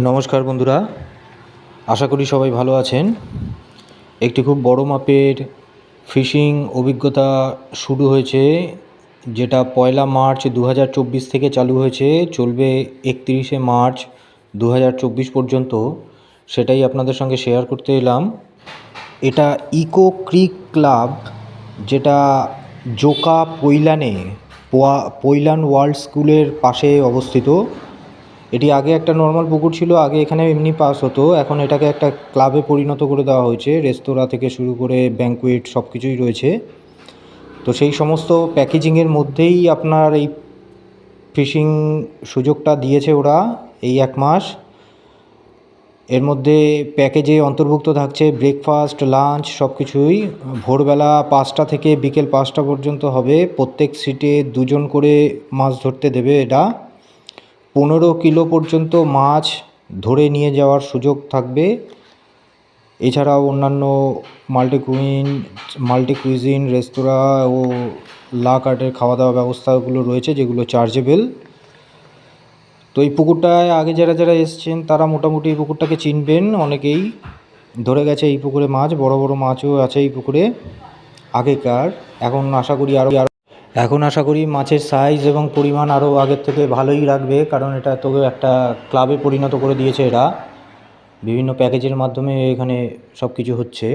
নমস্কার বন্ধুরা, আশা করি সবাই ভালো আছেন। একটি খুব বড় মাপের ফিশিং অভিজ্ঞতা শুরু হয়েছে, যেটা পয়লা মার্চ দু হাজার চব্বিশ থেকে চালু হয়েছে, চলবে একত্রিশে মার্চ দু হাজার চব্বিশ পর্যন্ত। সেটাই আপনাদের সঙ্গে শেয়ার করতে এলাম। এটা ইকো ক্রিক ক্লাব যেটা জোকা পৈলানে, পোয়া পৈলান ওয়ার্ল্ড স্কুলের পাশে অবস্থিত। এটি আগে একটা নর্মাল পুকুর ছিল, আগে এখানে এমনি পাস হতো। এখন এটাকে একটা ক্লাবে পরিণত করে দেওয়া হয়েছে। রেস্তোরাঁ থেকে শুরু করে ব্যাঙ্কুয়েট সব কিছুই রয়েছে। তো সেই সমস্ত প্যাকেজিংয়ের মধ্যেই আপনার এই ফিশিং সুযোগটা দিয়েছে ওরা এই এক মাস। এর মধ্যে প্যাকেজে অন্তর্ভুক্ত থাকছে ব্রেকফাস্ট লাঞ্চ সব কিছুই ভোরবেলা পাঁচটা থেকে বিকেল পাঁচটা পর্যন্ত হবে। প্রত্যেক সিটে দুজন করে মাছ ধরতে দেবে এটা। পনেরো কিলো পর্যন্ত মাছ ধরে নিয়ে যাওয়ার সুযোগ থাকবে। এছাড়াও অন্যান্য মাল্টি কুইন, মাল্টি কুইজিন, রেস্তোরাঁ ও লা কার্টের খাওয়া দাওয়া ব্যবস্থাগুলো রয়েছে, যেগুলো চার্জেবল। তো এই পুকুরটায় আগে যারা যারা এসছেন, তারা মোটামুটি এই পুকুরটাকে চিনবেন অনেকেই। ধরে গেছে এই পুকুরে মাছ, বড় বড় মাছও আছে এই পুকুরে আগেকার। এখন আশা করি আরও এখন আশা করি মাছের সাইজ এবং পরিমাণ আরও আগের থেকে ভালোই রাখবে, কারণ এটা তো একটা ক্লাবে পরিণত করে দিয়েছে এরা। বিভিন্ন প্যাকেজের মাধ্যমে এখানে সব কিছু হচ্ছে।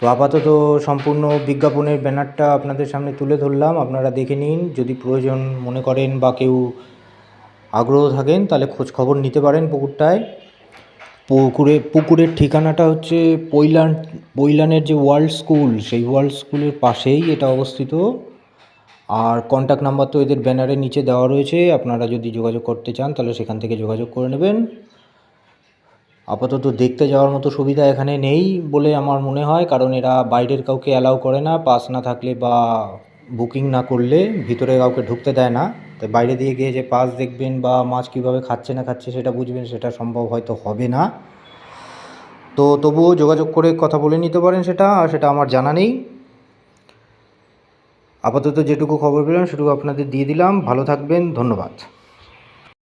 তো আপাতত সম্পূর্ণ বিজ্ঞাপনের ব্যানারটা আপনাদের সামনে তুলে ধরলাম, আপনারা দেখে নিন। যদি প্রয়োজন মনে করেন বা কেউ আগ্রহ থাকেন, তাহলে খোঁজ খবর নিতে পারেন পুকুরটায়। পুকুরে, পুকুরের ঠিকানাটা হচ্ছে পৈলান, পৈলানের যে ওয়ার্ল্ড স্কুল, সেই ওয়ার্ল্ড স্কুলের পাশেই এটা অবস্থিত। আর কন্ট্যাক্ট নাম্বার তো এদের ব্যানারের নিচে দেওয়া রয়েছে, আপনারা যদি যোগাযোগ করতে চান তাহলে সেখান থেকে যোগাযোগ করে নেবেন। আপাতত দেখতে যাওয়ার মতো সুবিধা এখানে নেই বলে আমার মনে হয়, কারণ এরা বাইরের কাউকে অ্যালাউ করে না, পাস না থাকলে বা বুকিং না করলে ভিতরে কাউকে ঢুকতে দেয় না। তাই বাইরে দিয়ে গিয়ে যে পাস দেখবেন বা মাছ কীভাবে খাচ্ছে না খাচ্ছে সেটা বুঝবেন, সেটা সম্ভব হয়তো হবে না। তো তবুও যোগাযোগ করে কথা বলে নিতে পারেন সেটা, আর সেটা আমার জানা নেই। আপাতত যেটুকু খবর পেলাম সেটুকু আপনাদের দিয়ে দিলাম। ভালো থাকবেন, ধন্যবাদ।